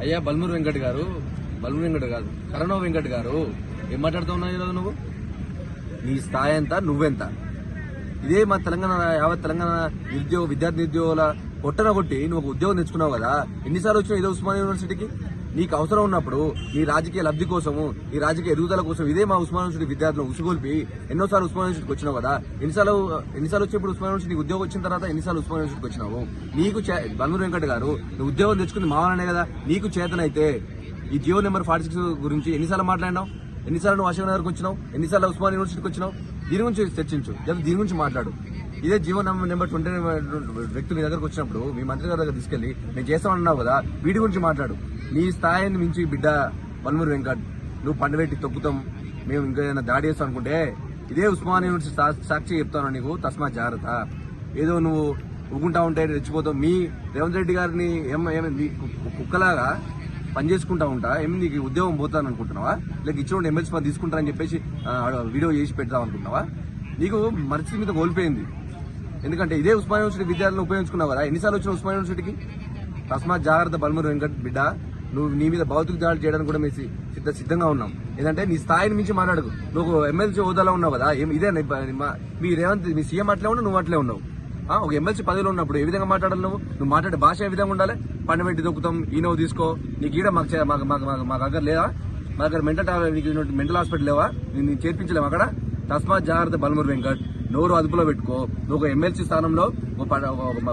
అయ్యా బల్మూరు వెంకట్ గారు బల్మూరు వెంకట్ కాదు కరణో వెంకట్ గారు ఏం మాట్లాడుతున్నావు ఈరోజు నువ్వు? నీ స్థాయి ఎంత నువ్వెంత? ఇదే మా తెలంగాణ యావత్ తెలంగాణ నిరుద్యోగ విద్యార్థి నిరుద్యోగుల కొట్టన కొట్టి నువ్వు ఒక ఉద్యోగం తెచ్చుకున్నావు కదా ఎన్నిసార్లు వచ్చినావు ఇదే ఉస్మాన్ యూనివర్సిటీకి? నీకు అవసరం ఉన్నప్పుడు నీ రాజకీయ లబ్ధి కోసము నీ రాజకీయ ఎదుగుదల కోసం ఇదే మా ఉస్మాన్ యూనివర్సిటీ విద్యార్థులను ఉసుగొల్పి ఎన్నోసార్లు ఉస్మాన్ యూనివర్సిటీకి వచ్చినావు కదా ఎన్నిసార్లు ఎన్నిసార్లు వచ్చినప్పుడు ఉస్మాన్ యూనివర్సిటీ ఉద్యోగం వచ్చిన తర్వాత ఎన్నిసార్లు ఉస్మాన్ యూనివర్సిటీకి వచ్చినావు? నీకు చే- వెంకట్ గారు నువ్వు ఉద్యోగం తెచ్చుకుంది మావాలనే కదా నీకు చేతనైతే ఈ జియో నెంబర్ ఫార్టీ సిక్స్ గురించి ఎన్నిసార్లు మాట్లాడినావు? ఎన్నిసార్లు నువ్వు అశోక్ నగర్కి వచ్చినావు? ఎన్నిసార్లు ఉస్మాన్ యూనివర్సిటీకి వచ్చినావు? దీని గురించి చర్చించు జస్ట్ దీని గురించి మాట్లాడు. ఇదే జీవో నెంబర్ ట్వంటీ వ్యక్తులు నీ దగ్గరకు వచ్చినప్పుడు మీ మంత్రి గారి దగ్గర తీసుకెళ్ళి నేను చేస్తామన్నావు కదా వీటి గురించి మాట్లాడు. నీ స్థాయిని మించి బిడ్డ పల్మూరు వెంకట్ నువ్వు పండబెట్టి తొక్కుతాం మేము ఇంకా ఏదైనా దాడి చేస్తాం అనుకుంటే ఇదే ఉస్మాన్ యూనివర్సిటీ సా- సాక్షి చెప్తాను నీకు తస్మా జాగ్రత్త. ఏదో నువ్వు ఉగ్గుంటా ఉంటే రెచ్చిపోతావు. మీ రేవంత్ రెడ్డి గారిని ఏం ఏమైంది కుక్కలాగా పని చేసుకుంటా ఉంటా ఏమి నీకు ఉద్యోగం పోతాను అనుకుంటున్నావా? లేక ఇచ్చిన ఎమ్మెల్సీ పని తీసుకుంటారని చెప్పేసి వీడియో చేసి పెడతాం అనుకుంటున్నావా? నీకు మనిషి మీద కోల్పోయింది. ఎందుకంటే ఇదే ఉస్మాన్ యూనివర్సిటీ విద్యార్థులను ఉపయోగించుకున్నావు ఎన్నిసార్లు వచ్చిన ఉస్మాన్ యూనివర్సిటీకి? తస్మాత్ జాగ్రత్త బల్మూరు వెంకట్ బిడ్డ. నువ్వు నీ మీద భౌతిక దాడులు చేయడానికి కూడా మేము సిద్ధ సిద్ధంగా ఉన్నాం. ఏంటంటే నీ స్థాయిని మించి మాట్లాడకు. నువ్వు ఎమ్మెల్సీ హోదాలో ఉన్నావు కదా. ఏం ఇదే మా- మీ రేవంత్ మీ సీఎం అట్లే ఉన్నావు నువ్వు అట్లే ఉన్నావు. ఒక ఎమ్మెల్సీ పదవిలో ఉన్నప్పుడు ఏ విధంగా మాట్లాడాలి నువ్వు? నువ్వు మాట్లాడే భాష ఏ విధంగా ఉండాలి? పండు దొక్కుతాం ఈ నువ్వు తీసుకో. నీకు ఈడ మాకు మాకు మాకు మాకు- మా దగ్గర లేదా? మా దగ్గర మెంటల్ మెంటల్ హాస్పిటల్ లేవా? నేను చేర్పించలేము అక్కడ. తస్మాత్ జాగ్రత్త బల్మూరు వెంకట్. నోరు అదుపులో పెట్టుకో. నువ్వు ఒక ఎమ్మెల్సీ స్థానంలో ఒక ప-